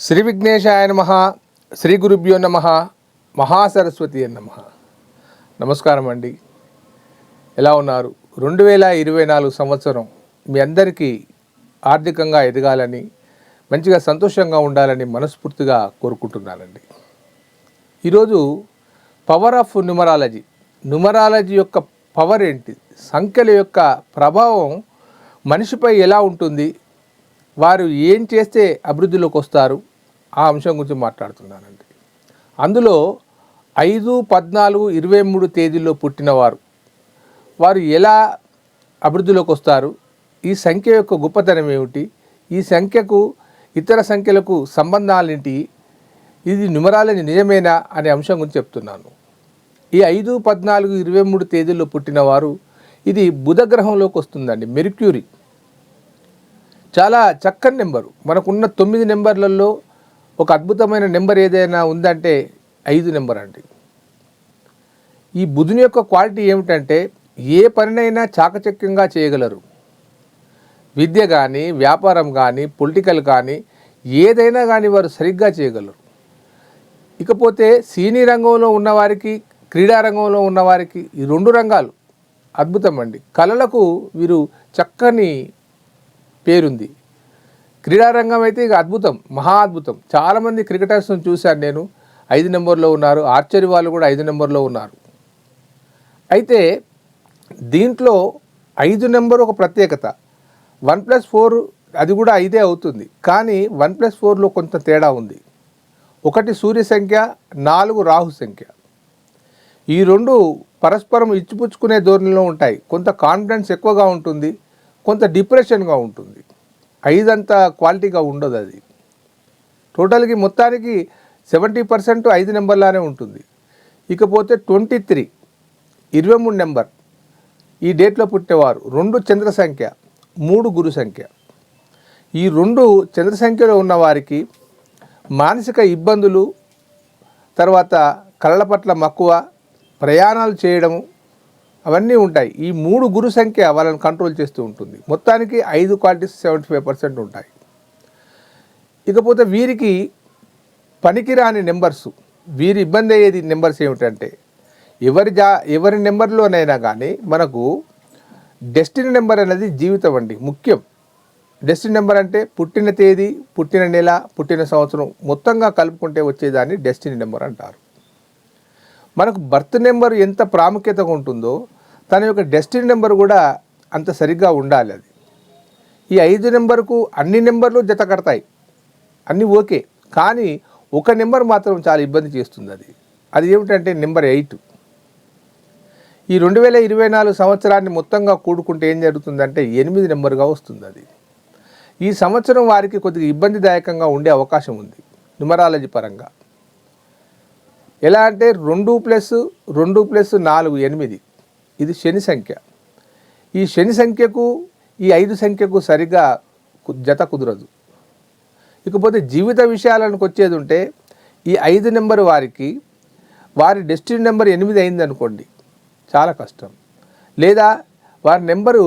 శ్రీ విఘ్నేశాయ నమ శ్రీ గురుభ్యో నమ మహాసరస్వతి నమ. నమస్కారం అండి. ఎలా ఉన్నారు? రెండు వేల ఇరవై నాలుగు సంవత్సరం మీ అందరికీ ఆర్థికంగా ఎదగాలని మంచిగా సంతోషంగా ఉండాలని మనస్ఫూర్తిగా కోరుకుంటున్నానండి. ఈరోజు పవర్ ఆఫ్ న్యూమరాలజీ న్యూమరాలజీ యొక్క పవర్ ఏంటి? సంఖ్యల యొక్క ప్రభావం మనిషిపై ఎలా ఉంటుంది? వారు ఏం చేస్తే అభివృద్ధిలోకి వస్తారు? ఆ అంశం గురించి మాట్లాడుతున్నానండి. అందులో ఐదు పద్నాలుగు ఇరవై మూడు తేదీల్లో పుట్టినవారు. వారు ఎలా అభివృద్ధిలోకి వస్తారు? ఈ సంఖ్య యొక్క గొప్పతనం ఏమిటి? ఈ సంఖ్యకు ఇతర సంఖ్యలకు సంబంధాలేంటి ఇది నిమరాలని నిజమేనా అనే అంశం గురించి చెప్తున్నాను. ఈ ఐదు పద్నాలుగు ఇరవై మూడు తేదీల్లో పుట్టినవారు ఇది బుధగ్రహంలోకి వస్తుందండి. మెర్క్యూరీ. చాలా చక్కని నెంబరు. మనకున్న తొమ్మిది నెంబర్లలో ఒక అద్భుతమైన నెంబర్ ఏదైనా ఉందంటే ఐదు నెంబర్ అండి ఈ బుధుని యొక్క క్వాలిటీ ఏమిటంటే ఏ పనినైనా చాకచక్యంగా చేయగలరు. విద్య కానీ వ్యాపారం కానీ పొలిటికల్ కానీ ఏదైనా కానీ వారు సరిగ్గా చేయగలరు. ఇకపోతే సినీ రంగంలో ఉన్నవారికి క్రీడా రంగంలో ఉన్నవారికి ఈ రెండు రంగాలు అద్భుతం అండి కళలకు వీరు చక్కని పేరుంది. క్రీడారంగం అయితే ఇక అద్భుతం మహా అద్భుతం. చాలామంది క్రికెటర్స్ను చూశాను నేను. ఐదు నెంబర్లో ఉన్నారు. ఆర్చరీ వాళ్ళు కూడా ఐదు నెంబర్లో ఉన్నారు. అయితే దీంట్లో ఐదు నెంబర్ ఒక ప్రత్యేకత. వన్ ప్లస్ ఫోర్ అది కూడా ఐదే అవుతుంది. కానీ వన్ ప్లస్ ఫోర్లో కొంత తేడా ఉంది. ఒకటి సూర్య సంఖ్య నాలుగు రాహు సంఖ్య. ఈ రెండు పరస్పరం ఇచ్చిపుచ్చుకునే ధోరణిలో ఉంటాయి. కొంత కాన్ఫిడెన్స్ ఎక్కువగా ఉంటుంది. కొంత డిప్రెషన్గా ఉంటుంది. ఐదంత క్వాలిటీగా ఉండదు అది. టోటల్కి మొత్తానికి సెవెంటీ పర్సెంట్ ఐదు నెంబర్లానే ఉంటుంది. ఇకపోతే ట్వంటీ త్రీ ఇరవై మూడు నెంబర్ ఈ డేట్లో పుట్టేవారు. రెండు చంద్ర సంఖ్య మూడు గురు సంఖ్య. ఈ రెండు చంద్ర సంఖ్యలో ఉన్న వారికి మానసిక ఇబ్బందులు తర్వాత కళ్ళ పట్ల మక్కువ ప్రయాణాలు చేయడము అవన్నీ ఉంటాయి. ఈ మూడు గురు సంఖ్య వాళ్ళని కంట్రోల్ చేస్తూ ఉంటుంది. మొత్తానికి ఐదు క్వాలిటీస్ సెవెంటీ ఫైవ్ పర్సెంట్ ఉంటాయి. ఇకపోతే వీరికి పనికిరాని నెంబర్స్ వీరి ఇబ్బంది అయ్యేది నెంబర్స్ ఏమిటంటే ఎవరి జా ఎవరి నెంబర్లోనైనా కానీ మనకు డెస్టినీ నెంబర్ అనేది జీవితం అండి. ముఖ్యం. డెస్టినీ నెంబర్ అంటే పుట్టిన తేదీ పుట్టిన నెల పుట్టిన సంవత్సరం మొత్తంగా కలుపుకుంటే వచ్చేదాన్ని డెస్టినీ నెంబర్ అంటారు. మనకు బర్త్ నెంబర్ ఎంత ప్రాముఖ్యతగా ఉంటుందో తన యొక్క డెస్టినీ నెంబర్ కూడా అంత సరిగ్గా ఉండాలి అది. ఈ ఐదు నెంబర్కు అన్ని నెంబర్లు జత కడతాయి. అన్నీ ఓకే. కానీ ఒక నెంబర్ మాత్రం చాలా ఇబ్బంది చేస్తుంది అది. అది ఏమిటంటే నెంబర్ ఎయిట్. ఈ రెండు వేల ఇరవై నాలుగు సంవత్సరాన్ని మొత్తంగా కూడుకుంటే ఏం జరుగుతుందంటే ఎనిమిది నెంబర్గా వస్తుంది అది. ఈ సంవత్సరం వారికి కొద్దిగా ఇబ్బందిదాయకంగా ఉండే అవకాశం ఉంది న్యూమరాలజీ పరంగా. ఎలా అంటే రెండు ప్లస్ రెండు ప్లస్ నాలుగు ఎనిమిది. ఇది శని సంఖ్య. ఈ శని సంఖ్యకు ఈ ఐదు సంఖ్యకు సరిగా జత కుదరదు. ఇకపోతే జీవిత విషయాలకు వచ్చేది ఉంటే ఈ ఐదు నెంబర్ వారికి వారి డెస్టినీ నెంబర్ ఎనిమిది అయింది అనుకోండి చాలా కష్టం. లేదా వారి నెంబరు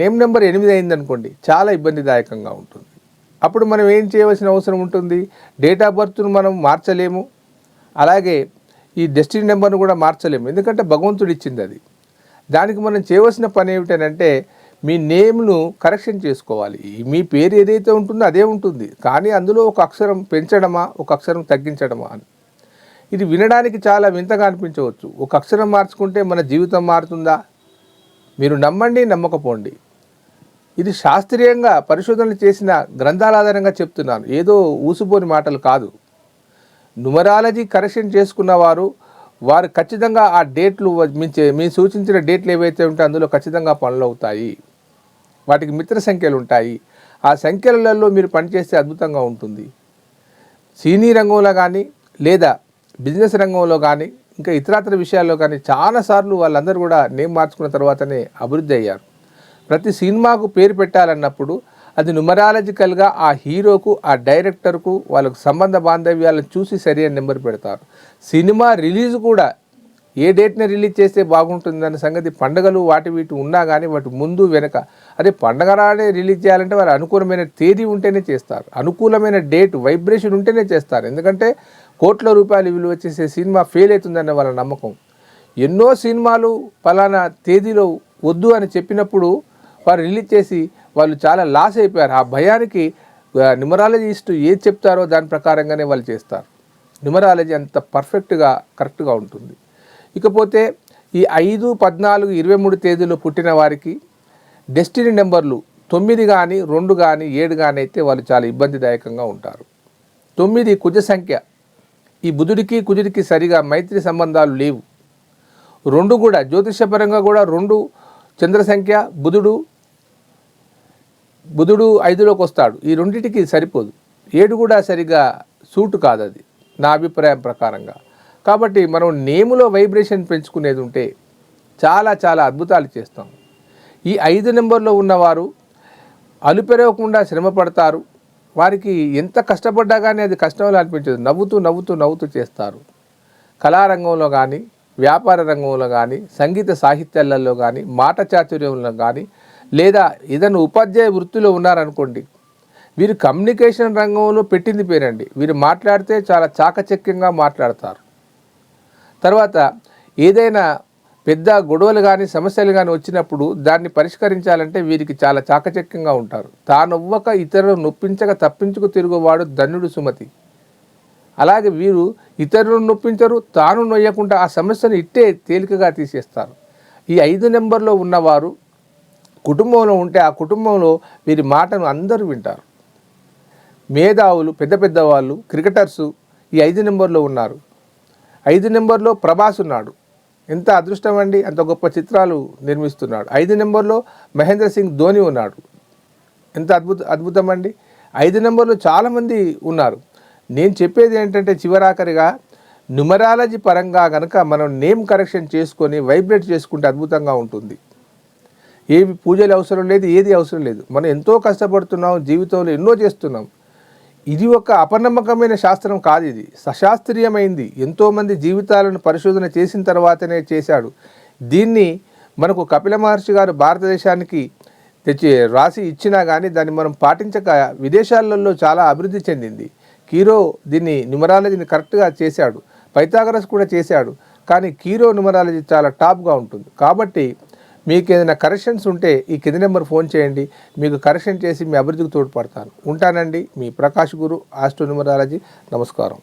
నేమ్ నెంబర్ ఎనిమిది అయింది అనుకోండి చాలా ఇబ్బందిదాయకంగా ఉంటుంది. అప్పుడు మనం ఏం చేయవలసిన అవసరం ఉంటుంది? డేట్ ఆఫ్ బర్త్ను మనం మార్చలేము. అలాగే ఈ డెస్టినీ నెంబర్ను కూడా మార్చలేము. ఎందుకంటే భగవంతుడు ఇచ్చింది అది. దానికి మనం చేయవలసిన పని ఏమిటంటే మీ నేమ్ను కరెక్షన్ చేసుకోవాలి. మీ పేరు ఏదైతే ఉంటుందో అదే ఉంటుంది. కానీ అందులో ఒక అక్షరం పెంచడమా ఒక అక్షరం తగ్గించడమా అని. ఇది వినడానికి చాలా వింతగా అనిపించవచ్చు. ఒక అక్షరం మార్చుకుంటే మన జీవితం మారుతుందా? మీరు నమ్మండి నమ్మకపోండి. ఇది శాస్త్రీయంగా పరిశోధనలు చేసిన గ్రంథాల ఆధారంగా చెప్తున్నాను. ఏదో ఊసిపోని మాటలు కాదు. న్యూమరాలజీ కరెక్షన్ చేసుకున్న వారు వారు ఖచ్చితంగా ఆ డేట్లు మించే మీ సూచించిన డేట్లు ఏవైతే ఉంటే అందులో ఖచ్చితంగా పనులు అవుతాయి. వాటికి మిత్ర సంఖ్యలు ఉంటాయి. ఆ సంఖ్యలలో మీరు పనిచేస్తే అద్భుతంగా ఉంటుంది. సినీ రంగంలో కానీ లేదా బిజినెస్ రంగంలో కానీ ఇంకా ఇతరాతర విషయాల్లో కానీ చాలాసార్లు వాళ్ళందరూ కూడా నేమ్ మార్చుకున్న తర్వాతనే అభివృద్ధి అయ్యారు. ప్రతి సినిమాకు పేరు పెట్టాలన్నప్పుడు అది న్యూమరాలజికల్గా ఆ హీరోకు ఆ డైరెక్టర్కు వాళ్ళకు సంబంధ బాంధవ్యాలను చూసి సరైన నెంబర్ పెడతారు. సినిమా రిలీజ్ కూడా ఏ డేట్ని రిలీజ్ చేస్తే బాగుంటుందన్న సంగతి పండగలు వాటి వీటి ఉన్నా కానీ వాటి ముందు వెనక. అదే పండగ రాడే రిలీజ్ చేయాలంటే వారు అనుకూలమైన తేదీ ఉంటేనే చేస్తారు. అనుకూలమైన డేట్ వైబ్రేషన్ ఉంటేనే చేస్తారు. ఎందుకంటే కోట్ల రూపాయలు విలువ చేసే సినిమా ఫెయిల్ అవుతుందన్న వాళ్ళ నమ్మకం. ఎన్నో సినిమాలు పలానా తేదీలో వద్దు అని చెప్పినప్పుడు వారు రిలీజ్ చేసి వాళ్ళు చాలా లాస్ అయిపోయారు. ఆ భయానికి న్యూమరాలజిస్ట్ ఏది చెప్తారో దాని ప్రకారంగానే వాళ్ళు చేస్తారు. న్యూమరాలజీ అంత పర్ఫెక్ట్గా కరెక్ట్గా ఉంటుంది. ఇకపోతే ఈ ఐదు పద్నాలుగు ఇరవై మూడు తేదీలో పుట్టిన వారికి డెస్టినీ నెంబర్లు తొమ్మిది కానీ రెండు కానీ ఏడు కానీ అయితే వాళ్ళు చాలా ఇబ్బందిదాయకంగా ఉంటారు. తొమ్మిది కుజ సంఖ్య. ఈ బుధుడికి కుజుడికి సరిగా మైత్రి సంబంధాలు లేవు. రెండు కూడా జ్యోతిషపరంగా కూడా రెండు చంద్ర సంఖ్య బుధుడు బుధుడు ఐదులోకి వస్తాడు. ఈ రెండింటికి సరిపోదు. ఏడు కూడా సరిగా సూటు కాదు అది నా అభిప్రాయం ప్రకారంగా. కాబట్టి మనం నేములో వైబ్రేషన్ పెంచుకునేది ఉంటే చాలా చాలా అద్భుతాలు చేస్తాం. ఈ ఐదు నెంబర్లో ఉన్నవారు అలుపెరగకుండా శ్రమ పడతారు. వారికి ఎంత కష్టపడ్డా కానీ అది కష్టంలో అనిపించదు. నవ్వుతూ నవ్వుతూ నవ్వుతూ చేస్తారు. కళారంగంలో కానీ వ్యాపార రంగంలో కానీ సంగీత సాహిత్యాలలో కానీ మాట చాతుర్యంలో కానీ లేదా ఏదైనా ఉపాధ్యాయ వృత్తిలో ఉన్నారనుకోండి వీరు కమ్యూనికేషన్ రంగంలో పెట్టింది పేరండి. వీరు మాట్లాడితే చాలా చాకచక్యంగా మాట్లాడతారు. తర్వాత ఏదైనా పెద్ద గొడవలు కానీ సమస్యలు కానీ వచ్చినప్పుడు దాన్ని పరిష్కరించాలంటే వీరికి చాలా చాకచక్యంగా ఉంటారు. తానొవ్వక ఇతరులను నొప్పించక తప్పించుకు తిరుగువాడు ధన్యుడు సుమతి. అలాగే వీరు ఇతరులను నొప్పించరు తాను నొయ్యకుండా ఆ సమస్యను ఇట్టే తేలికగా తీసేస్తారు. ఈ ఐదు నెంబర్లో ఉన్నవారు కుటుంబంలో ఉంటే ఆ కుటుంబంలో వీరి మాటను అందరూ వింటారు. మేధావులు పెద్ద పెద్ద వాళ్ళు క్రికెటర్సు ఈ ఐదు నెంబర్లో ఉన్నారు. ఐదు నెంబర్లో ప్రభాస్ ఉన్నాడు. ఎంత అదృష్టం అండి అంత గొప్ప చిత్రాలు నిర్మిస్తున్నాడు. ఐదు నెంబర్లో మహేంద్ర సింగ్ ధోని ఉన్నాడు. ఎంత అద్భుత అద్భుతం అండి. ఐదు నెంబర్లో చాలామంది ఉన్నారు. నేను చెప్పేది ఏంటంటే చివరాఖరిగా న్యూమరాలజీ పరంగా కనుక మనం నేమ్ కరెక్షన్ చేసుకొని వైబ్రేట్ చేసుకుంటే అద్భుతంగా ఉంటుంది. ఏవి పూజలు అవసరం లేదు ఏది అవసరం లేదు. మనం ఎంతో కష్టపడుతున్నాం జీవితంలో ఎన్నో చేస్తున్నాం. ఇది ఒక అపనమ్మకమైన శాస్త్రం కాదు ఇది. సశాస్త్రీయమైంది. ఎంతోమంది జీవితాలను పరిశోధన చేసిన తర్వాతనే చేశాడు. దీన్ని మనకు కపిల మహర్షి గారు భారతదేశానికి తెచ్చి రాసి ఇచ్చినా కానీ దాన్ని మనం పాటించక విదేశాలలో చాలా అభివృద్ధి చెందింది. కీరో దీన్ని న్యూమరాలజీని కరెక్ట్గా చేశాడు. పైథాగరస్ కూడా చేశాడు. కానీ కీరో న్యూమరాలజీ చాలా టాప్గా ఉంటుంది. కాబట్టి మీకు ఏదైనా కరెక్షన్స్ ఉంటే ఈ కింది నెంబర్ ఫోన్ చేయండి. మీకు కరెక్షన్ చేసి మీ అభివృద్ధికి తోడ్పడతాను. ఉంటానండి. మీ ప్రకాష్ గురు ఆస్ట్రో న్యూమరాలజీ నమస్కారం.